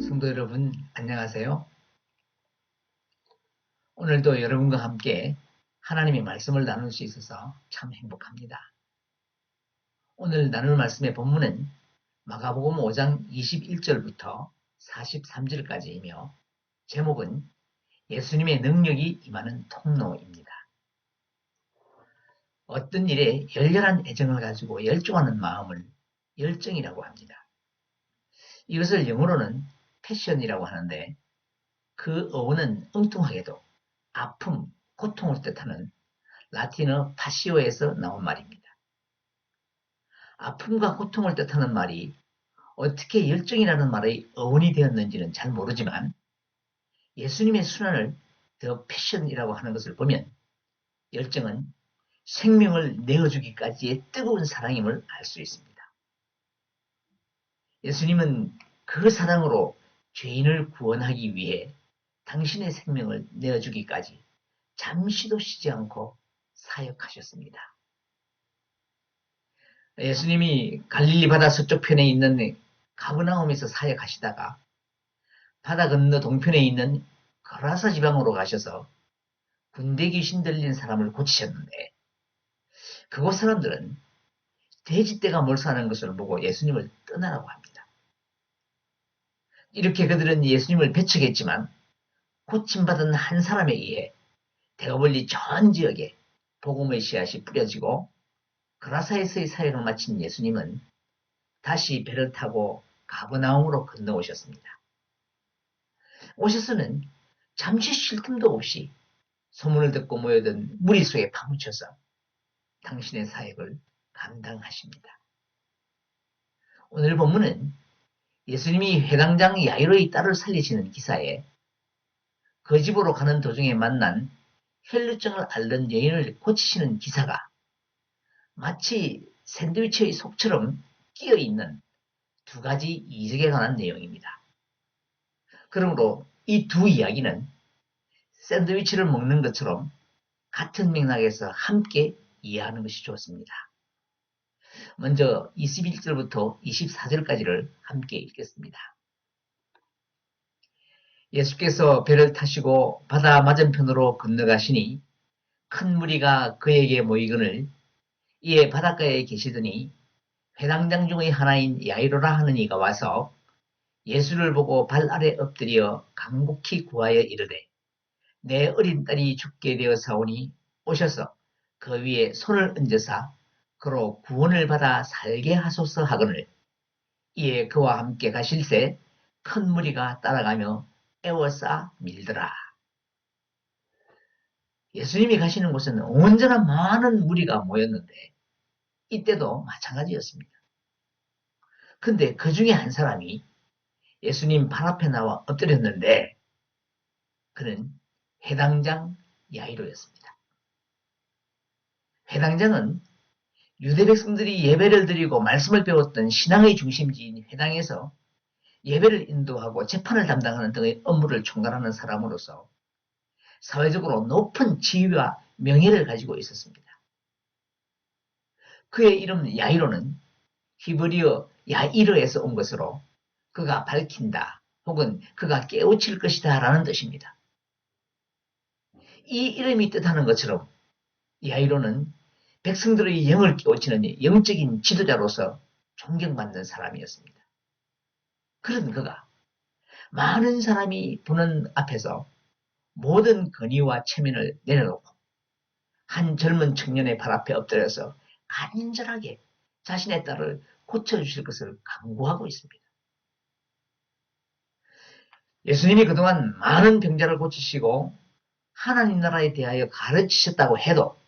성도 여러분, 안녕하세요. 오늘도 여러분과 함께 하나님의 말씀을 나눌 수 있어서 참 행복합니다. 오늘 나눌 말씀의 본문은 마가복음 5장 21절부터 43절까지이며 제목은 예수님의 능력이 임하는 통로입니다. 어떤 일에 열렬한 애정을 가지고 열중하는 마음을 열정이라고 합니다. 이것을 영어로는 패션이라고 하는데 그 어원은 엉뚱하게도 아픔, 고통을 뜻하는 라틴어 파시오에서 나온 말입니다. 아픔과 고통을 뜻하는 말이 어떻게 열정이라는 말의 어원이 되었는지는 잘 모르지만 예수님의 순환을 더 패션이라고 하는 것을 보면 열정은 생명을 내어주기까지의 뜨거운 사랑임을 알 수 있습니다. 예수님은 그 사랑으로 죄인을 구원하기 위해 당신의 생명을 내어주기까지 잠시도 쉬지 않고 사역하셨습니다. 예수님이 갈릴리 바다 서쪽 편에 있는 가브나움에서 사역하시다가 바다 건너 동편에 있는 거라사 지방으로 가셔서 군대 귀신 들린 사람을 고치셨는데 그곳 사람들은 돼지떼가 몰사하는 것을 보고 예수님을 떠나라고 합니다. 이렇게 그들은 예수님을 배척했지만 고침받은 한 사람에 의해 대거벌리 전 지역에 복음의 씨앗이 뿌려지고 그라사에서의 사역을 마친 예수님은 다시 배를 타고 가브나움으로 건너오셨습니다. 오셔서는 잠시 쉴 틈도 없이 소문을 듣고 모여든 무리 속에 파묻혀서 당신의 사역을 감당하십니다. 오늘 본문은 예수님이 회당장 야이로의 딸을 살리시는 기사에 그 집으로 가는 도중에 만난 혈루증을 앓는 여인을 고치시는 기사가 마치 샌드위치의 속처럼 끼어 있는 두 가지 이적에 관한 내용입니다. 그러므로 이 두 이야기는 샌드위치를 먹는 것처럼 같은 맥락에서 함께 이해하는 것이 좋습니다. 먼저 21절부터 24절까지를 함께 읽겠습니다. 예수께서 배를 타시고 바다 맞은편으로 건너가시니 큰 무리가 그에게 모이거늘 이에 바닷가에 계시더니 회당장 중의 하나인 야이로라 하는 이가 와서 예수를 보고 발 아래 엎드려 간곡히 구하여 이르되 내 어린 딸이 죽게 되어 사오니 오셔서 그 위에 손을 얹으사 그로 구원을 받아 살게 하소서 하거늘 이에 그와 함께 가실새 큰 무리가 따라가며 애워싸 밀더라. 예수님이 가시는 곳에는 언제나 많은 무리가 모였는데 이때도 마찬가지였습니다. 근데 그 중에 한 사람이 예수님 발 앞에 나와 엎드렸는데 그는 회당장 야이로였습니다. 회당장은 유대 백성들이 예배를 드리고 말씀을 배웠던 신앙의 중심지인 회당에서 예배를 인도하고 재판을 담당하는 등의 업무를 총괄하는 사람으로서 사회적으로 높은 지위와 명예를 가지고 있었습니다. 그의 이름 야이로는 히브리어 야이르에서 온 것으로 그가 밝힌다 혹은 그가 깨우칠 것이다 라는 뜻입니다. 이 이름이 뜻하는 것처럼 야이로는 백성들의 영을 깨우치는 영적인 지도자로서 존경받는 사람이었습니다. 그런 그가 많은 사람이 보는 앞에서 모든 건의와 체면을 내려놓고 한 젊은 청년의 발 앞에 엎드려서 간절하게 자신의 딸을 고쳐주실 것을 강구하고 있습니다. 예수님이 그동안 많은 병자를 고치시고 하나님 나라에 대하여 가르치셨다고 해도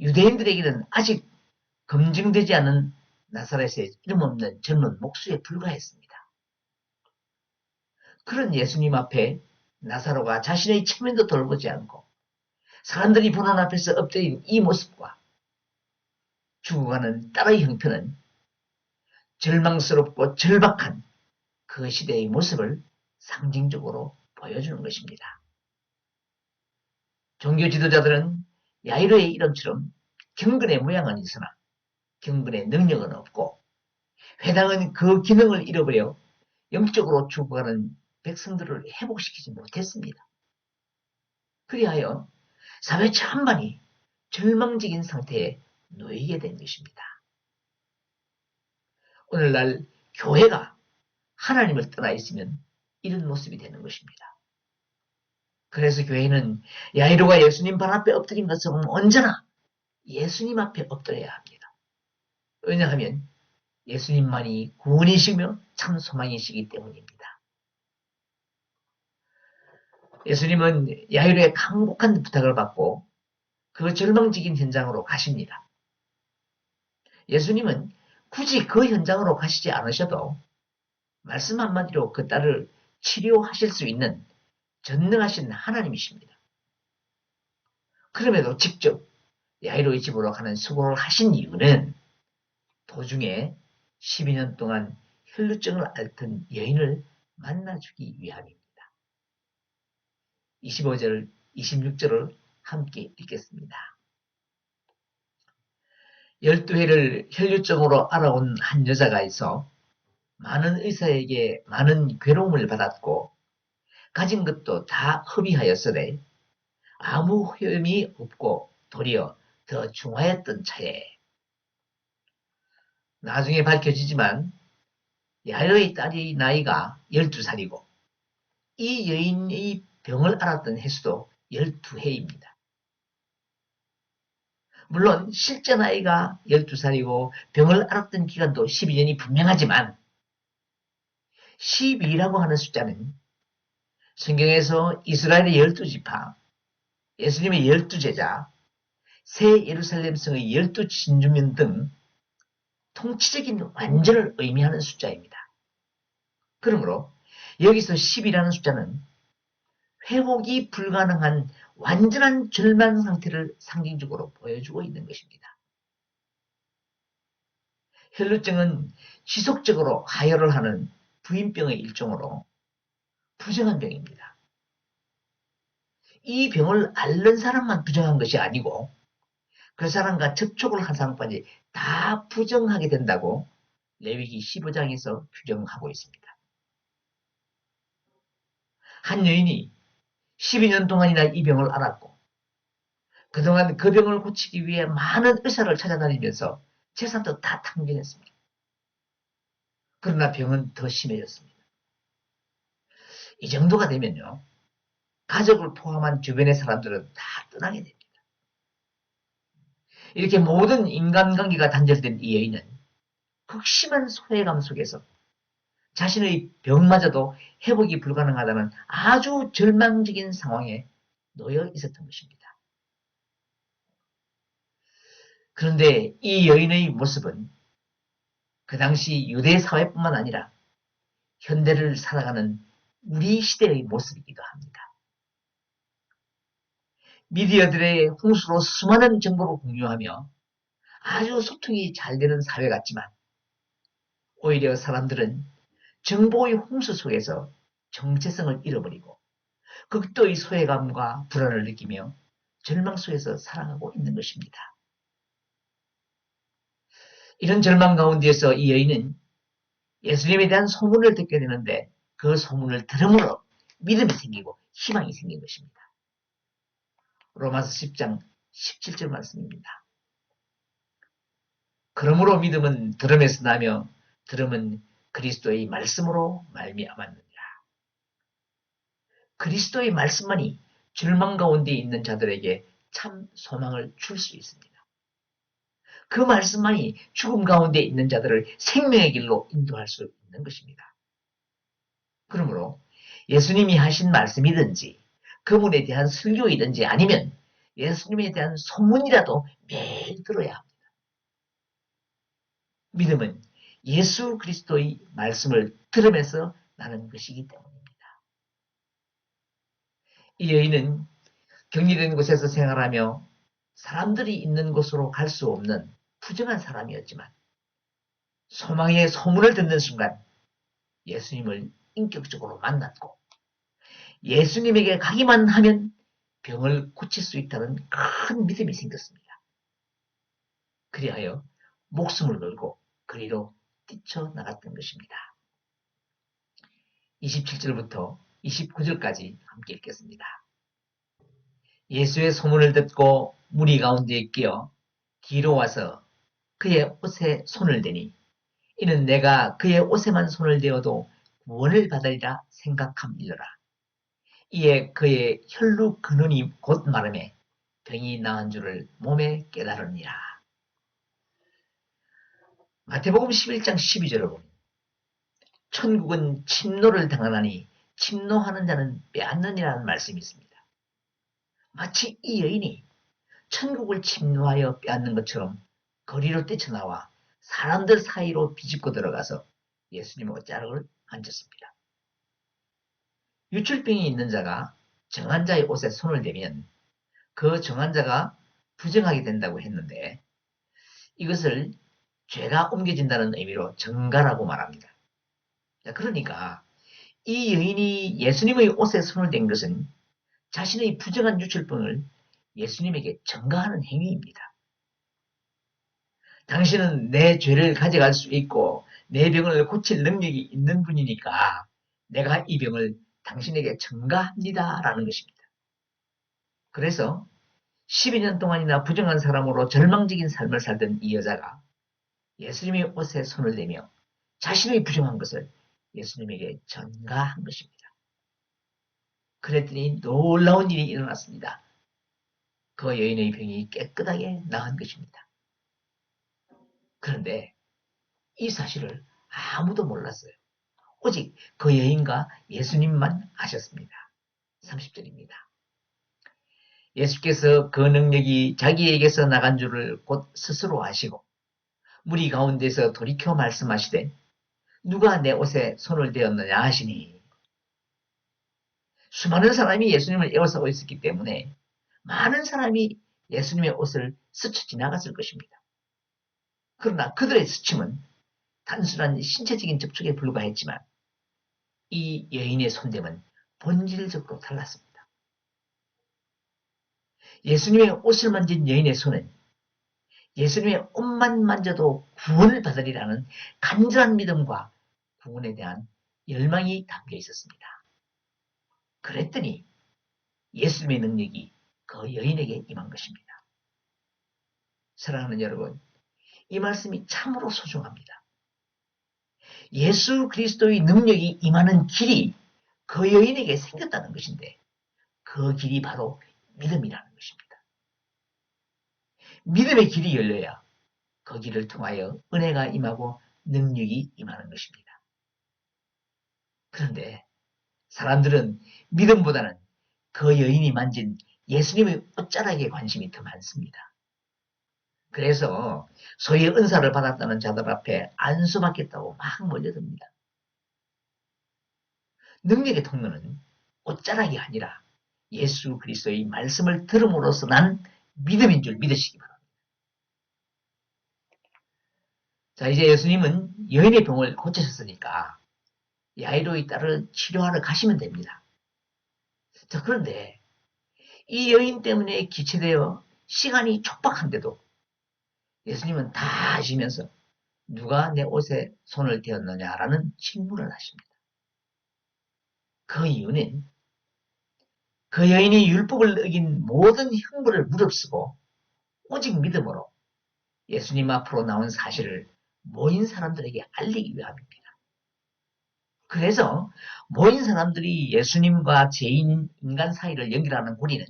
유대인들에게는 아직 검증되지 않은 나사렛의 이름 없는 젊은 목수에 불과했습니다. 그런 예수님 앞에 나사로가 자신의 체면도 돌보지 않고 사람들이 보는 앞에서 엎드린 이 모습과 죽어가는 딸의 형편은 절망스럽고 절박한 그 시대의 모습을 상징적으로 보여주는 것입니다. 종교 지도자들은 야이로의 이름처럼 경건의 모양은 있으나 경건의 능력은 없고 회당은 그 기능을 잃어버려 영적으로 죽어가는 백성들을 회복시키지 못했습니다. 그리하여 사회 전반이 절망적인 상태에 놓이게 된 것입니다. 오늘날 교회가 하나님을 떠나 있으면 이런 모습이 되는 것입니다. 그래서 교회는 야이로가 예수님 발 앞에 엎드린 것처럼 언제나 예수님 앞에 엎드려야 합니다. 왜냐하면 예수님만이 구원이시며 참 소망이시기 때문입니다. 예수님은 야이로의 강복한 부탁을 받고 그 절망적인 현장으로 가십니다. 예수님은 굳이 그 현장으로 가시지 않으셔도 말씀 한마디로 그 딸을 치료하실 수 있는 전능하신 하나님이십니다. 그럼에도 직접 야이로의 집으로 가는 수고를 하신 이유는 도중에 12년 동안 혈루증을 앓던 여인을 만나주기 위함입니다. 25절, 26절을 함께 읽겠습니다. 12회를 혈류증으로 알아온 한 여자가 있어 많은 의사에게 많은 괴로움을 받았고 가진 것도 다 허비하였으되 아무 효험이 없고 도리어 더 중하였던 차에 나중에 밝혀지지만 야여의 딸의 나이가 12살이고 이 여인의 병을 알았던 횟수도 12해입니다. 물론 실제 나이가 12살이고 병을 알았던 기간도 12년이 분명하지만 12라고 하는 숫자는 성경에서 이스라엘의 12지파, 예수님의 12제자, 새 예루살렘 성의 12진주면 등 통치적인 완전을 의미하는 숫자입니다. 그러므로 여기서 10이라는 숫자는 회복이 불가능한 완전한 절망 상태를 상징적으로 보여주고 있는 것입니다. 혈루증은 지속적으로 하혈을 하는 부인병의 일종으로 부정한 병입니다. 이 병을 앓는 사람만 부정한 것이 아니고 그 사람과 접촉을 한 사람까지 다 부정하게 된다고 레위기 15장에서 규정하고 있습니다. 한 여인이 12년 동안이나 이 병을 앓았고 그동안 그 병을 고치기 위해 많은 의사를 찾아다니면서 재산도 다 탕진했습니다. 그러나 병은 더 심해졌습니다. 이 정도가 되면요. 가족을 포함한 주변의 사람들은 다 떠나게 됩니다. 이렇게 모든 인간관계가 단절된 이 여인은 극심한 소외감 속에서 자신의 병마저도 회복이 불가능하다는 아주 절망적인 상황에 놓여 있었던 것입니다. 그런데 이 여인의 모습은 그 당시 유대 사회뿐만 아니라 현대를 살아가는 우리 시대의 모습이기도 합니다. 미디어들의 홍수로 수많은 정보를 공유하며 아주 소통이 잘 되는 사회 같지만 오히려 사람들은 정보의 홍수 속에서 정체성을 잃어버리고 극도의 소외감과 불안을 느끼며 절망 속에서 살아가고 있는 것입니다. 이런 절망 가운데에서 이 여인은 예수님에 대한 소문을 듣게 되는데 그 소문을 들음으로 믿음이 생기고 희망이 생긴 것입니다. 로마서 10장 17절 말씀입니다. 그러므로 믿음은 들음에서 나며 들음은 그리스도의 말씀으로 말미암았느니라. 그리스도의 말씀만이 절망 가운데 있는 자들에게 참 소망을 줄 수 있습니다. 그 말씀만이 죽음 가운데 있는 자들을 생명의 길로 인도할 수 있는 것입니다. 그러므로 예수님이 하신 말씀이든지 그분에 대한 설교이든지 아니면 예수님에 대한 소문이라도 매일 들어야 합니다. 믿음은 예수 그리스도의 말씀을 들으면서 나는 것이기 때문입니다. 이 여인은 격리된 곳에서 생활하며 사람들이 있는 곳으로 갈 수 없는 부정한 사람이었지만 소망의 소문을 듣는 순간 예수님을 인격적으로 만났고 예수님에게 가기만 하면 병을 고칠 수 있다는 큰 믿음이 생겼습니다. 그리하여 목숨을 걸고 거리로 뛰쳐나갔던 것입니다. 27절부터 29절까지 함께 읽겠습니다. 예수의 소문을 듣고 무리 가운데에 끼어 뒤로 와서 그의 옷에 손을 대니 이는 내가 그의 옷에만 손을 대어도 구원을 받으리라 생각함이더라. 이에 그의 혈루 근원이 곧 마름에 병이 나은 줄을 몸에 깨달으니라. 마태복음 11장 12절을 보면 천국은 침노를 당하나니 침노하는 자는 빼앗느니라는 말씀이 있습니다. 마치 이 여인이 천국을 침노하여 빼앗는 것처럼 거리로 뛰쳐나와 사람들 사이로 비집고 들어가서 예수님 옷자락을 앉았습니다. 유출병이 있는 자가 정한 자의 옷에 손을 대면 그 정한 자가 부정하게 된다고 했는데 이것을 죄가 옮겨진다는 의미로 정가라고 말합니다. 그러니까 이 여인이 예수님의 옷에 손을 댄 것은 자신의 부정한 유출병을 예수님에게 전가하는 행위입니다. 당신은 내 죄를 가져갈 수 있고 내 병을 고칠 능력이 있는 분이니까 내가 이 병을 당신에게 전가합니다. 라는 것입니다. 그래서 12년 동안이나 부정한 사람으로 절망적인 삶을 살던 이 여자가 예수님의 옷에 손을 대며 자신의 부정한 것을 예수님에게 전가한 것입니다. 그랬더니 놀라운 일이 일어났습니다. 그 여인의 병이 깨끗하게 나은 것입니다. 그런데 이 사실을 아무도 몰랐어요. 오직 그 여인과 예수님만 아셨습니다. 30절입니다. 예수께서 그 능력이 자기에게서 나간 줄을 곧 스스로 아시고 무리 가운데서 돌이켜 말씀하시되 누가 내 옷에 손을 대었느냐 하시니 수많은 사람이 예수님을 에워싸고 있었기 때문에 많은 사람이 예수님의 옷을 스쳐 지나갔을 것입니다. 그러나 그들의 스침은 단순한 신체적인 접촉에 불과했지만 이 여인의 손됨은 본질적으로 달랐습니다. 예수님의 옷을 만진 여인의 손은 예수님의 옷만 만져도 구원을 받으리라는 간절한 믿음과 구원에 대한 열망이 담겨 있었습니다. 그랬더니 예수님의 능력이 그 여인에게 임한 것입니다. 사랑하는 여러분, 이 말씀이 참으로 소중합니다. 예수 그리스도의 능력이 임하는 길이 그 여인에게 생겼다는 것인데 그 길이 바로 믿음이라는 것입니다. 믿음의 길이 열려야 그 길을 통하여 은혜가 임하고 능력이 임하는 것입니다. 그런데 사람들은 믿음보다는 그 여인이 만진 예수님의 옷자락에 관심이 더 많습니다. 그래서 소위 은사를 받았다는 자들 앞에 안수받겠다고 막 몰려듭니다. 능력의 통로는 옷자락이 아니라 예수 그리스도의 말씀을 들음으로써 난 믿음인 줄 믿으시기 바랍니다. 자 이제 예수님은 여인의 병을 고치셨으니까 야이로의 딸을 치료하러 가시면 됩니다. 자 그런데 이 여인 때문에 기체되어 시간이 촉박한데도 예수님은 다 아시면서 누가 내 옷에 손을 대었느냐라는 질문을 하십니다. 그 이유는 그 여인이 율법을 어긴 모든 형벌을 무릅쓰고 오직 믿음으로 예수님 앞으로 나온 사실을 모인 사람들에게 알리기 위함입니다. 그래서 모인 사람들이 예수님과 죄인 인간 사이를 연결하는 고리는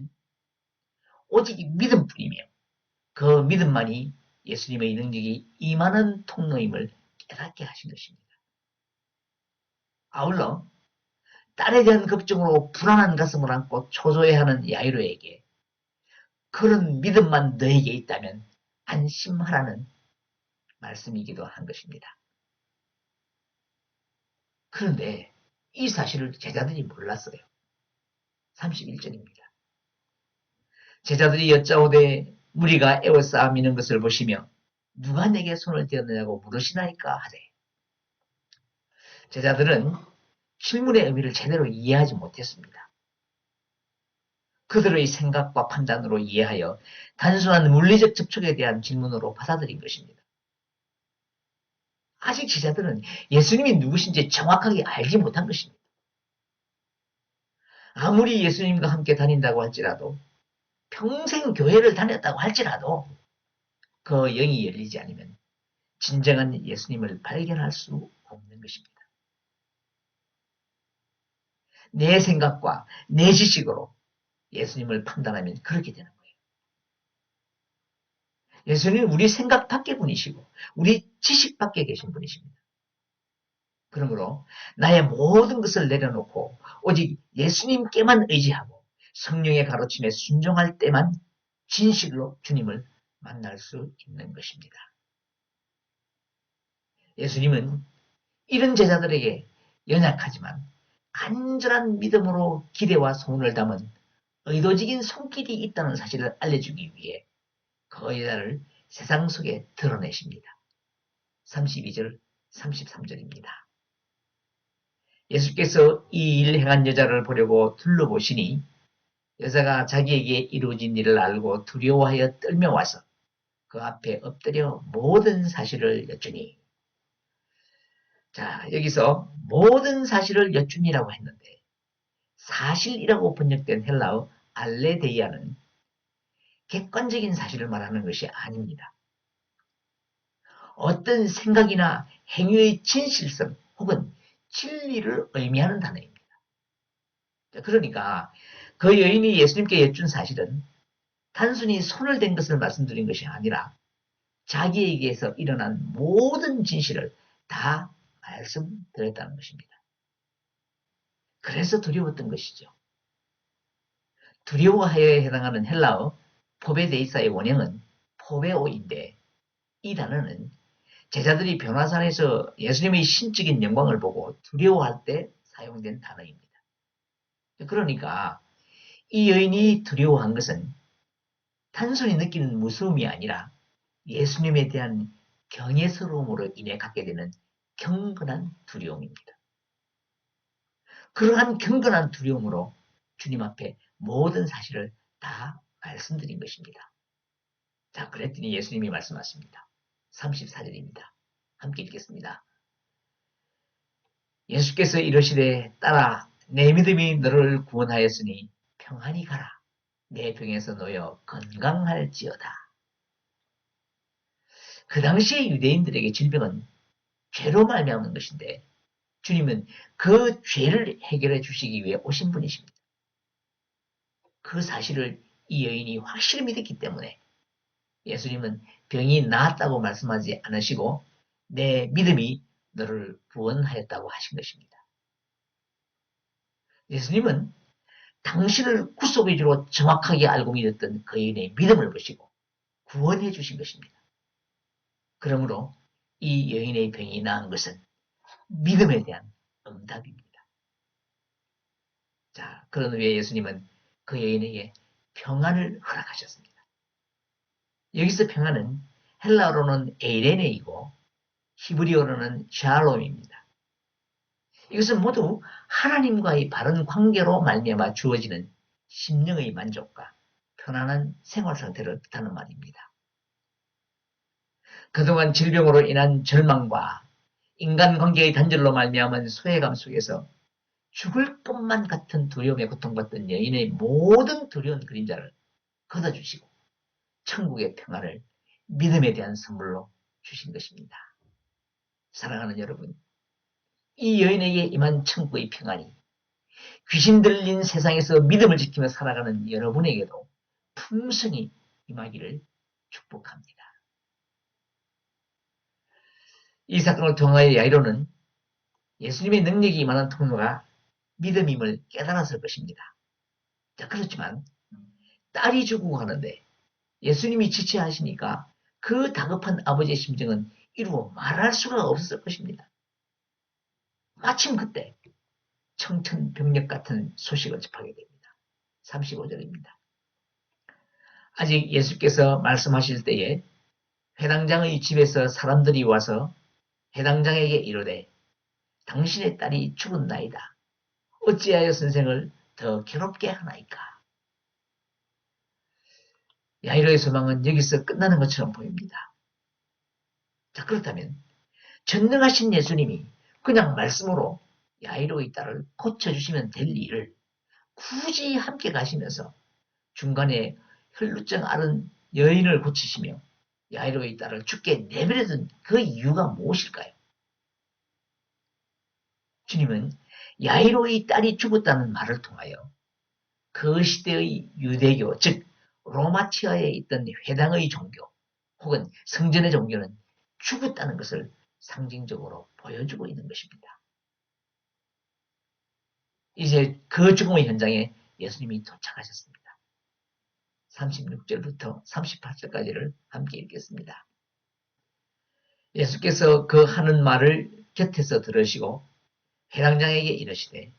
오직 믿음뿐이며 그 믿음만이 예수님의 능력이 임하는 통로임을 깨닫게 하신 것입니다. 아울러 딸에 대한 걱정으로 불안한 가슴을 안고 초조해하는 야이로에게 그런 믿음만 너에게 있다면 안심하라는 말씀이기도 한 것입니다. 그런데 이 사실을 제자들이 몰랐어요. 31절입니다. 제자들이 여짜오되 무리가 에워싸미는 것을 보시며 누가 내게 손을 대었느냐고 물으시나이까 하되 제자들은 질문의 의미를 제대로 이해하지 못했습니다. 그들의 생각과 판단으로 이해하여 단순한 물리적 접촉에 대한 질문으로 받아들인 것입니다. 아직 제자들은 예수님이 누구신지 정확하게 알지 못한 것입니다. 아무리 예수님과 함께 다닌다고 할지라도 평생 교회를 다녔다고 할지라도 그 영이 열리지 않으면 진정한 예수님을 발견할 수 없는 것입니다. 내 생각과 내 지식으로 예수님을 판단하면 그렇게 되는 거예요. 예수님은 우리 생각 밖의 분이시고 우리 지식 밖에 계신 분이십니다. 그러므로 나의 모든 것을 내려놓고 오직 예수님께만 의지하고 성령의 가르침에 순종할 때만 진실로 주님을 만날 수 있는 것입니다. 예수님은 이런 제자들에게 연약하지만 간절한 믿음으로 기대와 소원을 담은 의도적인 손길이 있다는 사실을 알려주기 위해 그 여자를 세상 속에 드러내십니다. 32절, 33절입니다. 예수께서 이 일을 행한 여자를 보려고 둘러보시니 여자가 자기에게 이루어진 일을 알고 두려워하여 떨며 와서 그 앞에 엎드려 모든 사실을 여쭈니 자 여기서 모든 사실을 여쭈니라고 했는데 사실이라고 번역된 헬라어 알레데이아는 객관적인 사실을 말하는 것이 아닙니다. 어떤 생각이나 행위의 진실성 혹은 진리를 의미하는 단어입니다. 그러니까 그 여인이 예수님께 여쭌 사실은 단순히 손을 댄 것을 말씀드린 것이 아니라 자기에게서 일어난 모든 진실을 다 말씀드렸다는 것입니다. 그래서 두려웠던 것이죠. 두려워하여에 해당하는 헬라어 포베데이사의 원형은 포베오인데 이 단어는 제자들이 변화산에서 예수님의 신적인 영광을 보고 두려워할 때 사용된 단어입니다. 그러니까 이 여인이 두려워한 것은 단순히 느끼는 무서움이 아니라 예수님에 대한 경외스러움으로 인해 갖게 되는 경건한 두려움입니다. 그러한 경건한 두려움으로 주님 앞에 모든 사실을 다 말씀드린 것입니다. 자, 그랬더니 예수님이 말씀하십니다. 34절입니다. 함께 읽겠습니다. 예수께서 이러시되 따라 내 믿음이 너를 구원하였으니 평안히 가라. 내 병에서 놓여 건강할지어다. 그 당시에 유대인들에게 질병은 죄로 말미암는 것인데 주님은 그 죄를 해결해 주시기 위해 오신 분이십니다. 그 사실을 이 여인이 확실히 믿었기 때문에 예수님은 병이 나았다고 말씀하지 않으시고 내 믿음이 너를 구원하였다고 하신 것입니다. 예수님은 당신을 구속의 주로 정확하게 알고 믿었던 그 여인의 믿음을 보시고 구원해 주신 것입니다. 그러므로 이 여인의 병이 나은 것은 믿음에 대한 응답입니다. 자, 그런 후에 예수님은 그 여인에게 평안을 허락하셨습니다. 여기서 평안은 헬라어로는 에이레네이고 히브리어로는 샬롬입니다. 이것은 모두 하나님과의 바른 관계로 말미암아 주어지는 심령의 만족과 편안한 생활 상태를 뜻하는 말입니다. 그동안 질병으로 인한 절망과 인간관계의 단절로 말미암은 소외감 속에서 죽을 것만 같은 두려움에 고통받던 여인의 모든 두려운 그림자를 걷어주시고 천국의 평화를 믿음에 대한 선물로 주신 것입니다. 사랑하는 여러분, 이 여인에게 임한 천국의 평안이 귀신 들린 세상에서 믿음을 지키며 살아가는 여러분에게도 풍성히 임하기를 축복합니다. 이 사건을 통하여 야이로는 예수님의 능력이 임하는 통로가 믿음임을 깨달았을 것입니다. 자, 그렇지만 딸이 죽고 가는데 예수님이 지체하시니까 그 다급한 아버지의 심정은 이루어 말할 수가 없었을 것입니다. 마침 그때 청천벽력 같은 소식을 접하게 됩니다. 35절입니다. 아직 예수께서 말씀하실 때에 회당장의 집에서 사람들이 와서 회당장에게 이르되 당신의 딸이 죽은 나이다. 어찌하여 선생을 더 괴롭게 하나이까? 야이로의 소망은 여기서 끝나는 것처럼 보입니다. 자, 그렇다면 전능하신 예수님이 그냥 말씀으로 야이로의 딸을 고쳐주시면 될 일을 굳이 함께 가시면서 중간에 혈루증 앓은 여인을 고치시며 야이로의 딸을 죽게 내버려둔 그 이유가 무엇일까요? 주님은 야이로의 딸이 죽었다는 말을 통하여 그 시대의 유대교, 즉 로마치아에 있던 회당의 종교 혹은 성전의 종교는 죽었다는 것을 상징적으로 보여주고 있는 것입니다. 이제 그 죽음의 현장에 예수님이 도착하셨습니다. 36절부터 38절까지를 함께 읽겠습니다. 예수께서 그 하는 말을 곁에서 들으시고 회당장에게 이르시되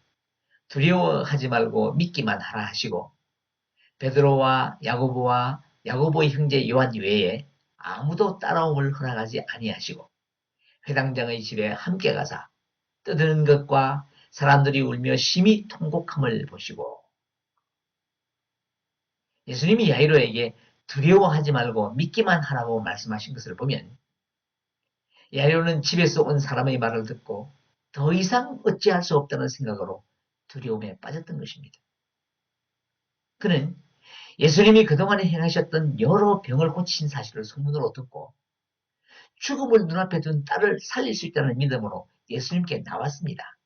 두려워하지 말고 믿기만 하라 하시고 베드로와 야고보와 야고보의 형제 요한 외에 아무도 따라옴을 허락하지 아니하시고 회당장의 집에 함께 가사 떠드는 것과 사람들이 울며 심히 통곡함을 보시고 예수님이 야이로에게 두려워하지 말고 믿기만 하라고 말씀하신 것을 보면 야이로는 집에서 온 사람의 말을 듣고 더 이상 어찌할 수 없다는 생각으로 두려움에 빠졌던 것입니다. 그는 예수님이 그동안에 행하셨던 여러 병을 고친 사실을 소문으로 듣고 죽음을 눈앞에 둔 딸을 살릴 수 있다는 믿음으로 예수님께 나왔습니다.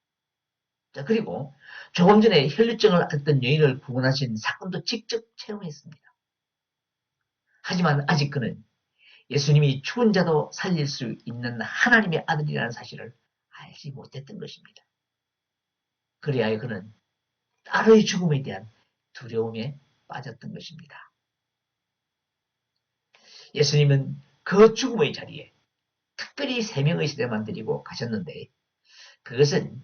자, 그리고 조금 전에 혈류증을 앓던 여인을 구원하신 사건도 직접 체험했습니다. 하지만 아직 그는 예수님이 죽은 자도 살릴 수 있는 하나님의 아들이라는 사실을 알지 못했던 것입니다. 그리하여 그는 딸의 죽음에 대한 두려움에 빠졌던 것입니다. 예수님은 그 죽음의 자리에 특별히 세 명의 시대만 드리고 가셨는데 그것은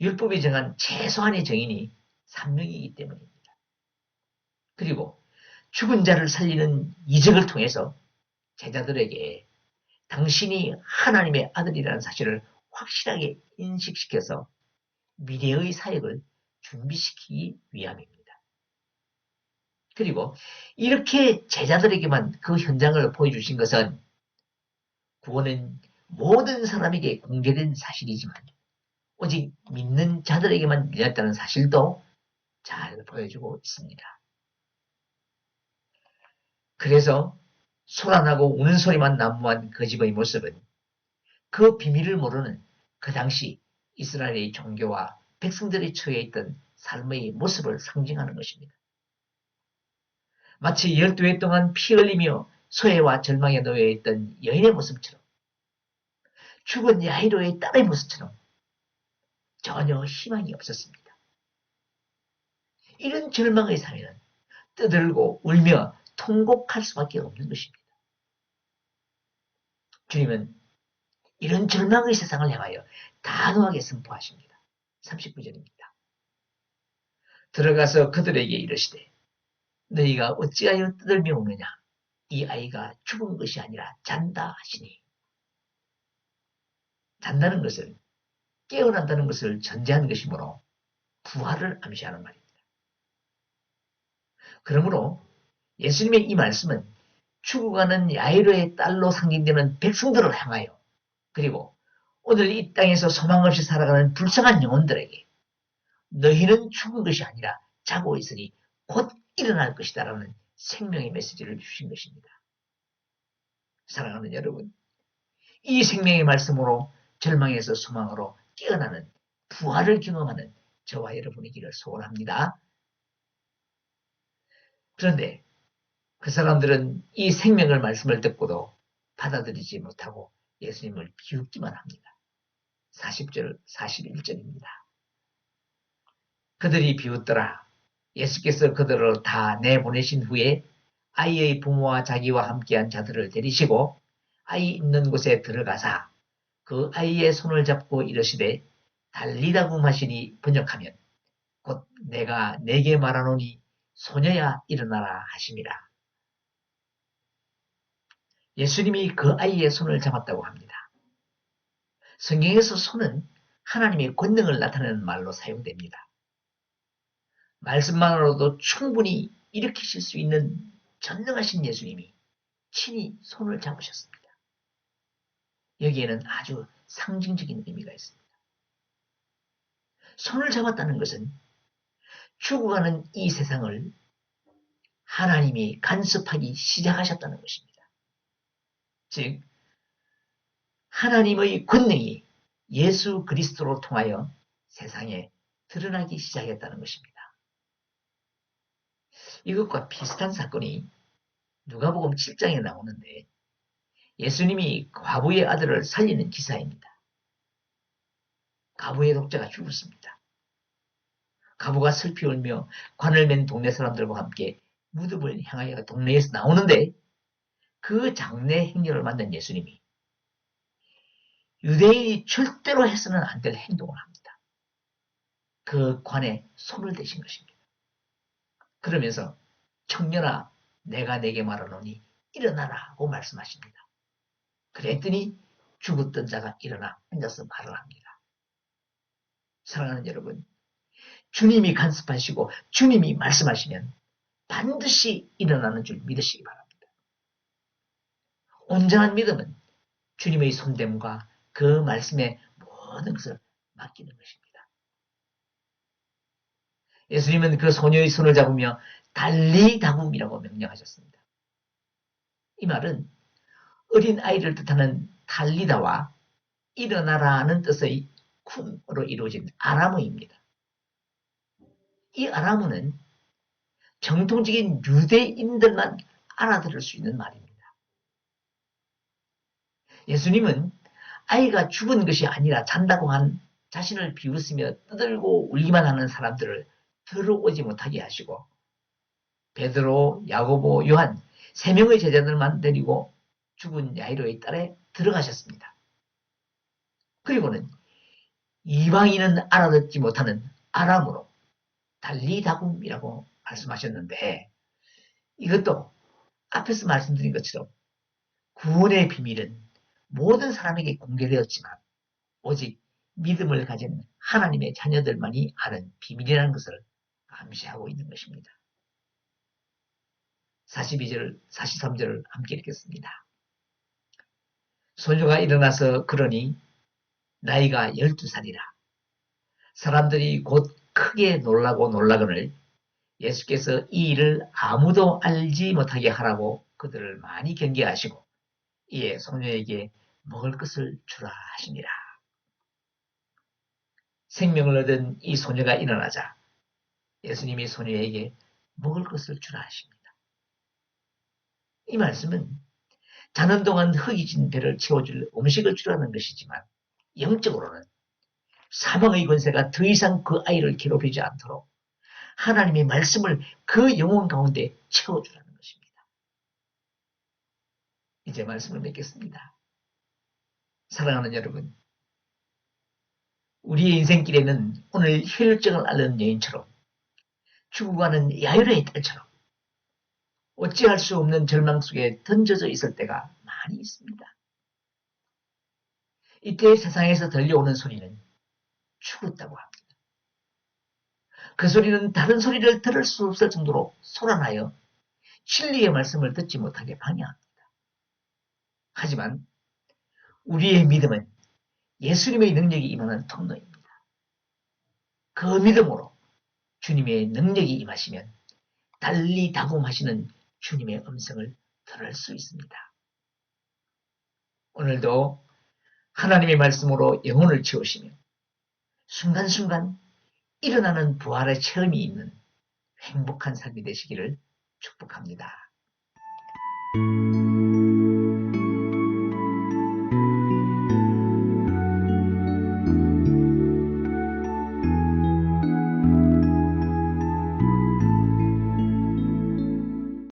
율법이 정한 최소한의 정인이 3명이기 때문입니다. 그리고 죽은 자를 살리는 이적을 통해서 제자들에게 당신이 하나님의 아들이라는 사실을 확실하게 인식시켜서 미래의 사역을 준비시키기 위함입니다. 그리고 이렇게 제자들에게만 그 현장을 보여주신 것은 구원은 모든 사람에게 공개된 사실이지만 오직 믿는 자들에게만 열렸다는 사실도 잘 보여주고 있습니다. 그래서 소란하고 우는 소리만 난무한 그 집의 모습은 그 비밀을 모르는 그 당시 이스라엘의 종교와 백성들이 처해 있던 삶의 모습을 상징하는 것입니다. 마치 열두 해 동안 피 흘리며 소외와 절망에 놓여 있던 여인의 모습처럼 죽은 야이로의 딸의 모습처럼 전혀 희망이 없었습니다. 이런 절망의 사회는 떠들고 울며 통곡할 수밖에 없는 것입니다. 주님은 이런 절망의 세상을 향하여 단호하게 선포하십니다. 39절입니다. 들어가서 그들에게 이르시되 너희가 어찌하여 떠들며 오느냐 이 아이가 죽은 것이 아니라 잔다 하시니 잔다는 것은 깨어난다는 것을 전제하는 것이므로 부활을 암시하는 말입니다. 그러므로 예수님의 이 말씀은 죽어가는 야이로의 딸로 상징되는 백성들을 향하여 그리고 오늘 이 땅에서 소망 없이 살아가는 불쌍한 영혼들에게 너희는 죽은 것이 아니라 자고 있으니 곧 일어날 것이다 라는 생명의 메시지를 주신 것입니다. 사랑하는 여러분, 이 생명의 말씀으로 절망에서 소망으로 깨어나는 부활을 경험하는 저와 여러분이기를 소원합니다. 그런데 그 사람들은 이 생명을 말씀을 듣고도 받아들이지 못하고 예수님을 비웃기만 합니다. 40절, 41절입니다. 그들이 비웃더라. 예수께서 그들을 다 내보내신 후에 아이의 부모와 자기와 함께한 자들을 데리시고 아이 있는 곳에 들어가사 그 아이의 손을 잡고 이르시되 달리다고 하시니 번역하면 곧 내가 내게 말하노니 소녀야 일어나라 하심이라. 예수님이 그 아이의 손을 잡았다고 합니다. 성경에서 손은 하나님의 권능을 나타내는 말로 사용됩니다. 말씀만으로도 충분히 일으키실 수 있는 전능하신 예수님이 친히 손을 잡으셨습니다. 여기에는 아주 상징적인 의미가 있습니다. 손을 잡았다는 것은 죽어가는 이 세상을 하나님이 간섭하기 시작하셨다는 것입니다. 즉, 하나님의 권능이 예수 그리스도로 통하여 세상에 드러나기 시작했다는 것입니다. 이것과 비슷한 사건이 누가복음 7장에 나오는데 예수님이 과부의 아들을 살리는 기사입니다. 과부의 독자가 죽었습니다. 과부가 슬피 울며 관을 맨 동네 사람들과 함께 무덤을 향하여 동네에서 나오는데 그 장례 행렬을 만난 예수님이 유대인이 절대로 해서는 안 될 행동을 합니다. 그 관에 손을 대신 것입니다. 그러면서 청년아 내가 내게 말하노니 일어나라고 말씀하십니다. 그랬더니 죽었던 자가 일어나 앉아서 말을 합니다. 사랑하는 여러분, 주님이 간섭하시고 주님이 말씀하시면 반드시 일어나는 줄 믿으시기 바랍니다. 온전한 믿음은 주님의 손됨과 그 말씀에 모든 것을 맡기는 것입니다. 예수님은 그 소녀의 손을 잡으며 달리 다굼이라고 명령하셨습니다. 이 말은 어린 아이를 뜻하는 달리다와 일어나라는 뜻의 쿰으로 이루어진 아람어입니다. 이 아람어는 정통적인 유대인들만 알아들을 수 있는 말입니다. 예수님은 아이가 죽은 것이 아니라 잔다고 한 자신을 비웃으며 떠들고 울기만 하는 사람들을 들어오지 못하게 하시고 베드로, 야고보, 요한 세 명의 제자들만 데리고 죽은 야이로의 딸에 들어가셨습니다. 그리고는 이방인은 알아듣지 못하는 아람으로 달리다굼이라고 말씀하셨는데 이것도 앞에서 말씀드린 것처럼 구원의 비밀은 모든 사람에게 공개되었지만 오직 믿음을 가진 하나님의 자녀들만이 아는 비밀이라는 것을 암시하고 있는 것입니다. 42절, 43절을 함께 읽겠습니다. 소녀가 일어나서 그러니 나이가 12살이라. 사람들이 곧 크게 놀라고 놀라거늘 예수께서 이 일을 아무도 알지 못하게 하라고 그들을 많이 경계하시고 이에 소녀에게 먹을 것을 주라 하시니라. 생명을 얻은 이 소녀가 일어나자 예수님이 소녀에게 먹을 것을 주라 하십니다. 이 말씀은 자는 동안 흙이 진 배를 채워줄 음식을 주라는 것이지만 영적으로는 사망의 권세가 더 이상 그 아이를 괴롭히지 않도록 하나님의 말씀을 그 영혼 가운데 채워주라는 것입니다. 이제 말씀을 맺겠습니다. 사랑하는 여러분, 우리의 인생길에는 오늘 혈증을 앓는 여인처럼 죽어가는 야유의 딸처럼 어찌할 수 없는 절망 속에 던져져 있을 때가 많이 있습니다. 이때 세상에서 들려오는 소리는 죽었다고 합니다. 그 소리는 다른 소리를 들을 수 없을 정도로 소란하여 진리의 말씀을 듣지 못하게 방해합니다. 하지만 우리의 믿음은 예수님의 능력이 임하는 통로입니다. 그 믿음으로 주님의 능력이 임하시면 달리 다금하시는 주님의 음성을 들을 수 있습니다. 오늘도 하나님의 말씀으로 영혼을 채우시며 순간순간 일어나는 부활의 체험이 있는 행복한 삶이 되시기를 축복합니다.